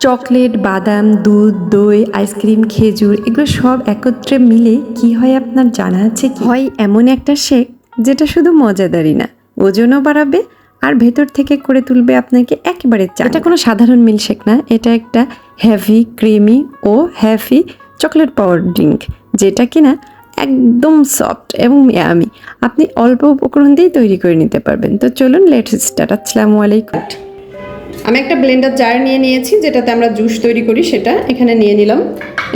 Chocolate বাদাম দুধ দই আইসক্রিম খেজুর এগুলো সব একত্রে মিলে কি হয় আপনার জানা আছে কি? হয় এমন একটা শেক যেটা শুধু মজাদারই না ওজনও বাড়াবে আর ভেতর থেকে করে তুলবে আপনাকে একেবারে চা এটা কোনো সাধারণ মিল্কশেক না এটা একটা হেভি ক্রিমি ও হ্যাভি চকলেট পাওয়ার ড্রিঙ্ক যেটা কিনা একদম সফট এবং আমি আপনি অল্প উপকরণ দিয়েই তৈরি করে নিতে পারবেন। তো চলুন লেট স্টার্ট আসসালামু আলাইকুম। আমি একটা ব্লেন্ডার জার নিয়ে নিয়েছি, যেটাতে আমরা জুস তৈরি করি, সেটা এখানে নিয়ে নিলাম।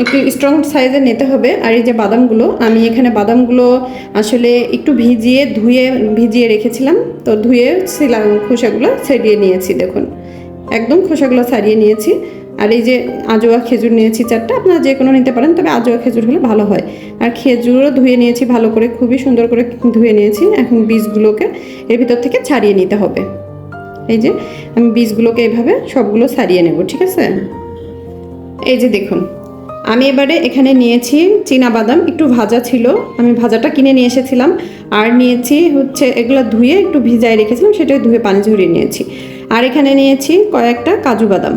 একটু স্ট্রং সাইজের নিতে হবে, আর এই যে বাদামগুলো, আমি এখানে বাদামগুলো আসলে একটু ভিজিয়ে ধুয়ে, ভিজিয়ে রেখেছিলাম। তো ধুয়ে ছিলাম খোসাগুলো, ছাড়িয়ে নিয়েছি, দেখুন। একদম খোসাগুলো ছাড়িয়ে নিয়েছি। আর এই যে আজোয়া খেজুর নিয়েছি চারটা, আপনারা যে কোনো নিতে পারেন, তবে আজোয়া খেজুর হলে ভালো হয়। আর খেজুরও ধুয়ে নিয়েছি ভালো করে, খুবই সুন্দর করে ধুয়ে নিয়েছি। এখন বীজগুলোকে এর ভিতর থেকে ছাড়িয়ে নিতে হবে। এই যে আমি বীজগুলোকে এভাবে সবগুলো সারিয়ে নেব, ঠিক আছে? এই যে দেখুন, আমি এবারে এখানে নিয়েছি বাদাম, একটু ভাজা ছিল, আমি ভাজাটা কিনে নিয়ে এসেছিলাম, আর নিয়েছি হচ্ছে এগুলো ধুয়ে একটু ভিজায় রেখেছিলাম সেটা ধুয়ে পানি ঝরিয়ে নিয়েছি। আর এখানে নিয়েছি কয়েকটা কাজু বাদাম,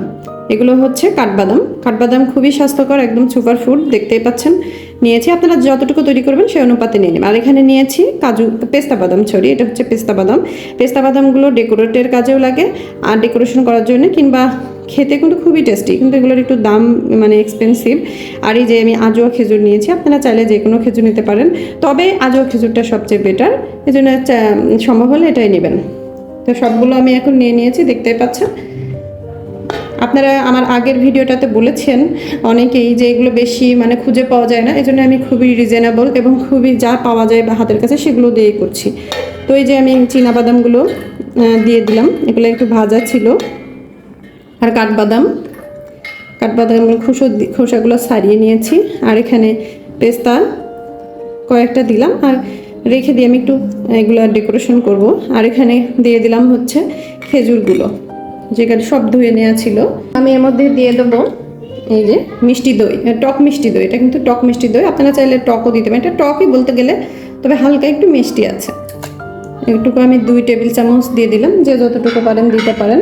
এগুলো হচ্ছে কাঠবাদাম কাঠবাদাম খুবই স্বাস্থ্যকর, একদম সুপার ফুড দেখতেই পাচ্ছেন। নিয়েছি। আপনারা যতটুকু তৈরি করবেন সেই অনুপাতে নিয়ে নেবেন। আর এখানে নিয়েছি কাজু, পেস্তা বাদাম ছড়ি, এটা হচ্ছে পেস্তা বাদাম। পেস্তা বাদামগুলো ডেকোরেটের কাজেও লাগে। আর ডেকোরেশন করার জন্য কিংবা খেতে কিন্তু খুবই টেস্টি, কিন্তু এগুলোর একটু দাম মানে এক্সপেন্সিভ আর এই যে আমি আজোয়া খেজুর নিয়েছি, আপনারা চাইলে যে কোনো খেজুর নিতে পারেন। তবে আজোয়া খেজুরটা সবচেয়ে বেটার এই জন্য সম্ভব হলে এটাই নেবেন। তো সবগুলো আমি এখন নিয়ে নিয়েছি, দেখতেই পাচ্ছেন। আপনারা আমার আগের ভিডিওটাতে বলেছেন অনেকেই যে এগুলো বেশি মানে খুঁজে পাওয়া যায় না এই জন্য আমি খুবই রিজনেবল এবং খুবই যা পাওয়া যায় বা হাতের কাছে সেগুলো দিয়েই করছি। তো এই যে আমি বাদামগুলো দিয়ে দিলাম। এগুলো একটু ভাজা ছিল। আর কাঠবাদাম। কাঠবাদামের খোসা খোসাগুলো সারিয়ে নিয়েছি। আর এখানে পেস্তা কয়েকটা দিলাম। আর রেখে দিয়ে আমি একটু এগুলো ডেকোরেশন করব। আর এখানে দিয়ে দিলাম হচ্ছে খেজুরগুলো। যেখানে সব ধুয়ে নেওয়া ছিল। আমি এর মধ্যে দিয়ে দেবো এই যে মিষ্টি দই টক মিষ্টি দই। এটা কিন্তু টক মিষ্টি দই। আপনারা চাইলে টকও দিতে পারেন। এটা টকই বলতে গেলে তবে হালকা একটু মিষ্টি আছে। একটুকু আমি দুই টেবিল চামচ দিয়ে দিলাম। যে যতটুকু পারেন দিতে পারেন।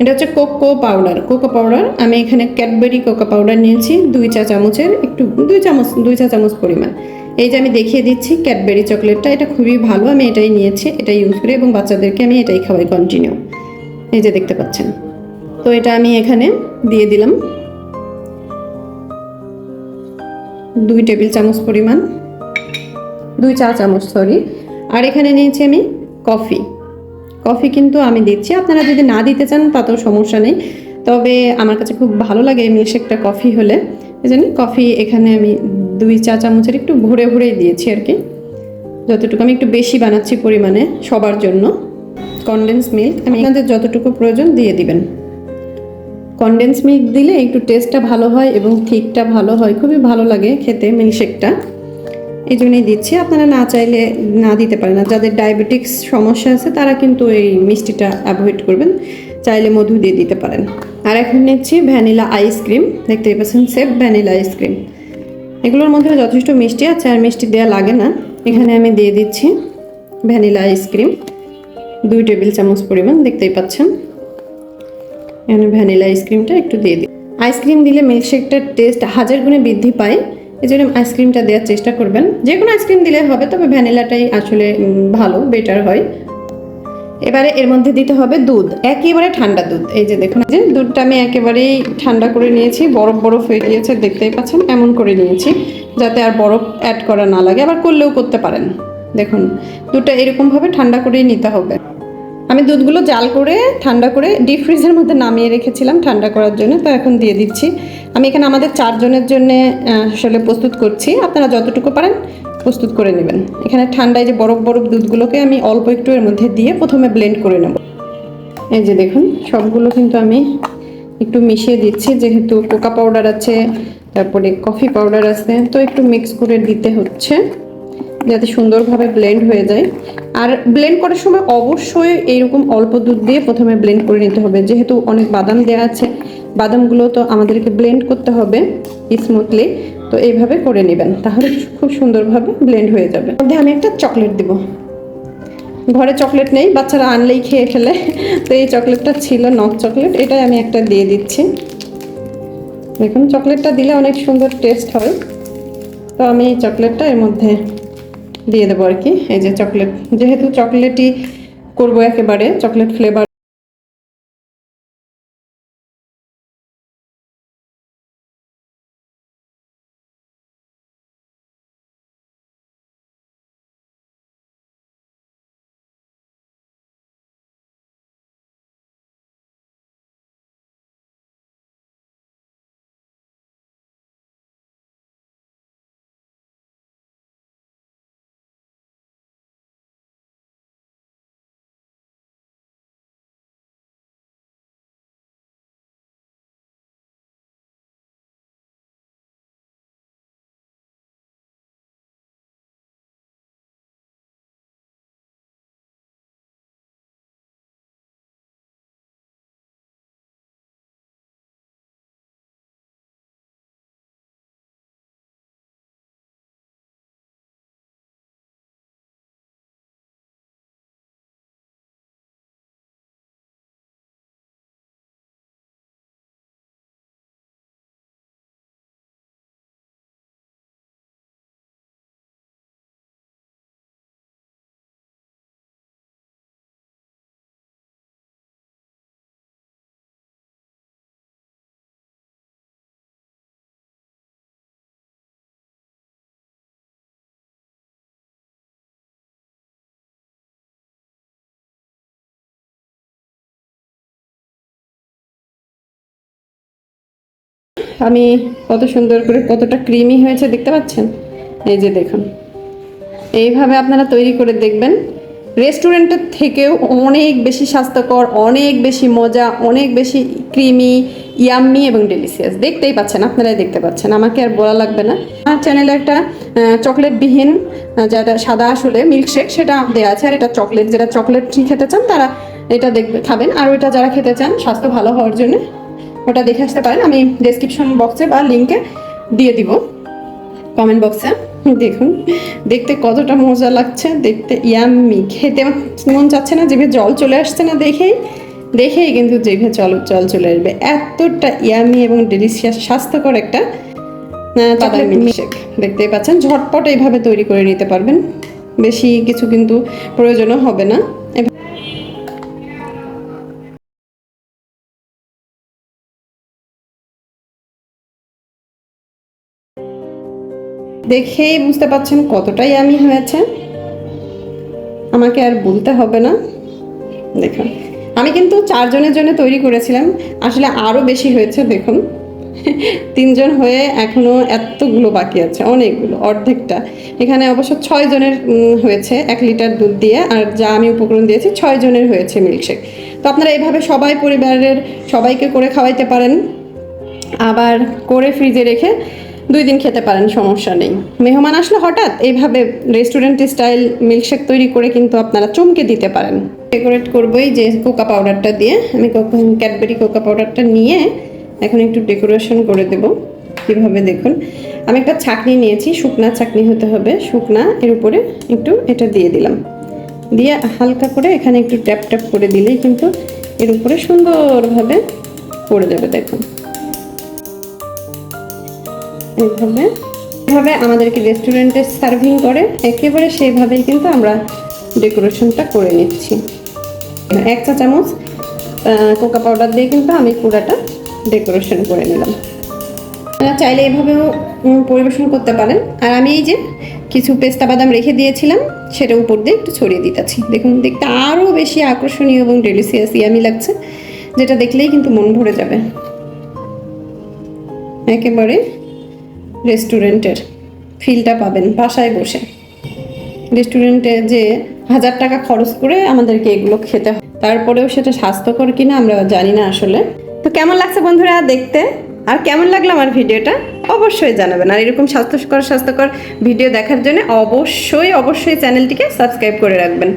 এটা হচ্ছে কোকো পাউডার। কোকো পাউডার, আমি এখানে ক্যাডবেরি কোকো পাউডার নিয়েছি দুই চা চামচের একটু, দুই চামচ, দুই চা চামচ পরিমাণ। এই যে আমি দেখিয়ে দিচ্ছি ক্যাডবেরি চকলেটটা। এটা খুবই ভালো। আমি এটাই নিয়েছি। এটাই ইউজ করি এবং বাচ্চাদেরকে আমি এটাই খাওয়াই কন্টিনিউ এই যে দেখতে পাচ্ছেন। তো এটা আমি এখানে দিয়ে দিলাম। দুই টেবিল চামচ পরিমাণ, দুই চা চামচ সরি আর এখানে নিয়েছি আমি কফি। কফি কিন্তু আমি দিচ্ছি। আপনারা যদি না দিতে চান, তাতেও সমস্যা নেই। তবে আমার কাছে খুব ভালো লাগে মিল্কশেকটা কফি হলে। জন্য কফি এখানে আমি দুই চা চামচের একটু ভরে ভরেই দিয়েছি আর কি। যতটুকু আমি একটু বেশি বানাচ্ছি পরিমাণে সবার জন্য। কনডেন্স মিল্ক আমি আপনাদের যতটুকু প্রয়োজন দিয়ে দিবেন। কনডেন্স মিল্ক দিলে একটু টেস্টটা ভালো হয় এবং থিকটা ভালো হয়। খুবই ভালো লাগে খেতে মিল্কশেকটা এই জন্যই দিচ্ছি। আপনারা না চাইলে না দিতে পারেন। না যাদের ডায়াবেটিক্স সমস্যা আছে, তারা কিন্তু এই মিষ্টিটা অ্যাভয়েড করবেন। চাইলে মধু দিয়ে দিতে পারেন। আর এখন নিচ্ছি ভ্যানিলা আইসক্রিম দেখতে পাচ্ছেন সেফ ভ্যানিলা আইসক্রিম এগুলোর মধ্যে যথেষ্ট মিষ্টি আছে, আর মিষ্টি দেওয়া লাগে না। এখানে আমি দিয়ে দিচ্ছি ভ্যানিলা আইসক্রিম দুই টেবিল চামচ পরিমাণ দেখতেই পাচ্ছেন। এখানে ভ্যানিলা আইসক্রিমটা একটু দিয়ে দিই। আইসক্রিম দিলে মিল্কশেকটার টেস্ট হাজার গুণে বৃদ্ধি পায়। এই জন্য আইসক্রিমটা দেওয়ার চেষ্টা করবেন। যে কোনো আইসক্রিম দিলে হবে, তবে ভ্যানিলাটাই আসলে ভালো, বেটার হয়। এবারে এর মধ্যে দিতে হবে দুধ, একেবারে ঠান্ডা দুধ। এই যে দেখুন যে দুধটা আমি একেবারেই ঠান্ডা করে নিয়েছি, বরফ বরফ হয়ে গিয়েছে, দেখতেই পাচ্ছেন, এমন করে নিয়েছি, যাতে আর বরফ অ্যাড করা না লাগে। আবার করলেও করতে পারেন। দেখুন দুধটা এরকমভাবে ঠান্ডা করেই নিতে হবে। আমি দুধগুলো জাল করে, ঠান্ডা করে ডিপ ফ্রিজের মধ্যে নামিয়ে রেখেছিলাম ঠান্ডা করার জন্য, তো এখন দিয়ে দিচ্ছি। আমি এখানে আমাদের চারজনের জন্য আসলে প্রস্তুত করছি। আপনারা যতটুকু পারেন প্রস্তুত করে নেবেন। এখানে ঠান্ডায় যে বরফ বরফ দুধগুলোকে আমি অল্প একটু এর মধ্যে দিয়ে প্রথমে ব্লেন্ড করে নেব। এই যে দেখুন, সবগুলো কিন্তু আমি একটু মিশিয়ে দিচ্ছি, যেহেতু কোকা পাউডার আছে, তারপরে কফি পাউডার আছে, তো একটু মিক্স করে দিতে হচ্ছে। যাতে সুন্দরভাবে ব্লেন্ড হয়ে যায়। আর ব্লেন্ড করার সময় অবশ্যই এইরকম অল্প দুধ দিয়ে প্রথমে ব্লেন্ড করে নিতে হবে। যেহেতু অনেক বাদাম দেওয়া আছে, বাদামগুলো তো আমাদেরকে ব্লেন্ড করতে হবে স্মুথলি তো এইভাবে করে নেবেন, তাহলে খুব সুন্দরভাবে ব্লেন্ড হয়ে যাবে। মধ্যে আমি একটা চকলেট দিব। ঘরে চকলেট নেই, বাচ্চারা আনলেই খেয়ে ফেলে। তো এই চকলেটটা ছিল নক চকলেট এটাই আমি একটা দিয়ে দিচ্ছি। দেখুন চকলেটটা দিলে অনেক সুন্দর টেস্ট হয়। তো আমি এই চকলেটটা এর মধ্যে দিয়ে দেবো আর কি। এই যে চকলেট যেহেতু চকলেটই করব একেবারে চকলেট ফ্লেভার আমি কত সুন্দর করে কতটা ক্রিমি হয়েছে দেখতে পাচ্ছেন? এই যে দেখুন। এইভাবে আপনারা তৈরি করে দেখবেন। রেস্টুরেন্টের থেকেও অনেক বেশি স্বাস্থ্যকর, অনেক বেশি মজা, অনেক বেশি ক্রিমি ইয়াম্মি এবং ডেলিসিয়াস দেখতেই পাচ্ছেন, আপনারাই দেখতে পাচ্ছেন। আমাকে আর বলা লাগবে না। আমার চ্যানেলে একটা চকলেটবিহীন যেটা সাদা আসলে মিল্কশেক সেটা দেওয়া আছে। আর এটা চকলেট যেটা চকলেট খেতে চান, তারা এটা দেখবে, খাবেন। আর ওইটা যারা খেতে চান, স্বাস্থ্য ভালো হওয়ার জন্য ওটা দেখে আসতে পারেন আমি ডেসক্রিপশন বক্সে বা লিঙ্কে দিয়ে দিব। কমেন্ট বক্সে দেখুন দেখতে কতটা মজা লাগছে দেখতে ইয়াম্মি খেতে মন যাচ্ছে না জিভে জল চলে আসছে না দেখেই দেখেই কিন্তু জিভে জল জল চলে আসবে। এতটা ইয়ামি এবং ডেলিশিয়াস স্বাস্থ্যকর একটা বাদাম মিল্কশেক দেখতেই পাচ্ছেন ঝটপট এইভাবে তৈরি করে নিতে পারবেন। বেশি কিছু কিন্তু প্রয়োজনও হবে না। দেখেই বুঝতে পাচ্ছেন কতটাই আমি হয়েছে। আমাকে আর বলতে হবে না। দেখুন, আমি কিন্তু চারজনের জন্য তৈরি করেছিলাম। আসলে আরও বেশি হয়েছে, দেখুন। তিনজন হয়ে এখনও এতগুলো বাকি আছে, অনেকগুলো, অর্ধেকটা। এখানে অবশ্য ছয় জনের হয়েছে, এক লিটার দুধ দিয়ে। আর যা আমি উপকরণ দিয়েছি, ছয় জনের হয়েছে মিল্কশেক। তো আপনারা এইভাবে সবাই পরিবারের সবাইকে করে খাওয়াইতে পারেন। আবার করে ফ্রিজে রেখে দুই দিন খেতে পারেন, সমস্যা নেই। মেহমান আসলে হঠাৎ এইভাবে রেস্টুরেন্ট স্টাইল মিল্কশেক তৈরি করে কিন্তু আপনারা চমকে দিতে পারেন। ডেকোরেট করবোই যে কোকা পাউডারটা দিয়ে, আমি ক্যাডবেরি কোকা পাউডারটা নিয়ে এখন একটু ডেকোরেশন করে দেব, কীভাবে দেখুন। আমি একটা ছাকনি নিয়েছি, শুকনা ছাকনি হতে হবে, শুকনা, এর উপরে একটু এটা দিয়ে দিলাম। দিয়ে হালকা করে এখানে একটু ট্যাপ ট্যাপ করে দিলেই কিন্তু এর উপরে সুন্দরভাবে পড়ে যাবে দেখুন। এইভাবে এইভাবে আমাদেরকে রেস্টুরেন্টে সার্ভিং করে, একেবারে সেইভাবেই কিন্তু আমরা ডেকোরেশনটা করে নিচ্ছি। এক চা চামচ কোকা পাউডার দিয়ে কিন্তু আমি পুরাটা ডেকোরেশন করে নিলাম। চাইলে এভাবেও পরিবেশন করতে পারেন। আর আমি এই যে কিছু পেস্তা বাদাম রেখে দিয়েছিলাম, সেটা উপর দিয়ে একটু ছড়িয়ে দিতেছি। দেখুন, দেখতে আরও বেশি আকর্ষণীয় এবং ডেলিসিয়াস ইয়ামি লাগছে, যেটা দেখলেই কিন্তু মন ভরে যাবে। একেবারে রেস্টুরেন্টের ফিলটা পাবেন, বাসায় বসে। রেস্টুরেন্টে যে হাজার টাকা খরচ করে আমাদেরকে এগুলো খেতে হয়। তারপরেও সেটা স্বাস্থ্যকর কিনা আমরা জানি না আসলে। তো কেমন লাগছে বন্ধুরা দেখতে? আর কেমন লাগল আমার ভিডিওটা? অবশ্যই জানাবেন। আর এরকম স্বাস্থ্যকর স্বাস্থ্যকর ভিডিও দেখার জন্য অবশ্যই অবশ্যই চ্যানেলটিকে সাবস্ক্রাইব করে রাখবেন।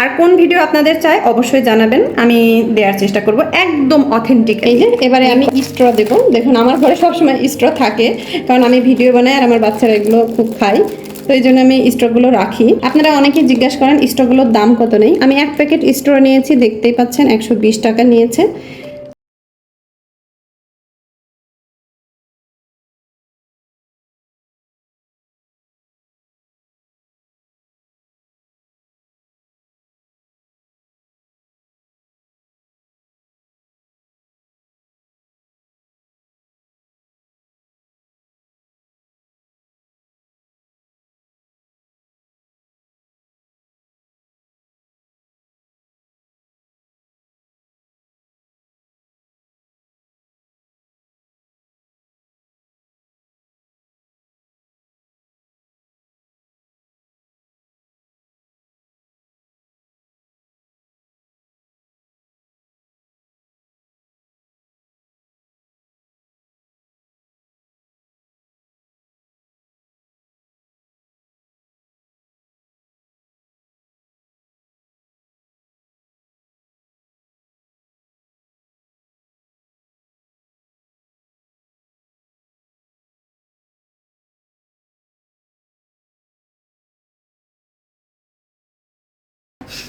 আর কোন ভিডিও আপনাদের চাই অবশ্যই জানাবেন। আমি দেওয়ার চেষ্টা করব একদম অথেন্টিক এই যে, এবারে আমি স্ট্র দেবো। দেখুন, আমার ঘরে সবসময় স্ট্র থাকে, কারণ আমি ভিডিও বানাই আর আমার বাচ্চারা এগুলো খুব খাই তো এই জন্য আমি স্ট্রগুলো রাখি। আপনারা অনেকে জিজ্ঞাসা করেন স্ট্রগুলোর দাম কত নেই? আমি এক প্যাকেট স্ট্র নিয়েছি, দেখতেই পাচ্ছেন, একশো বিশ টাকা নিয়েছে।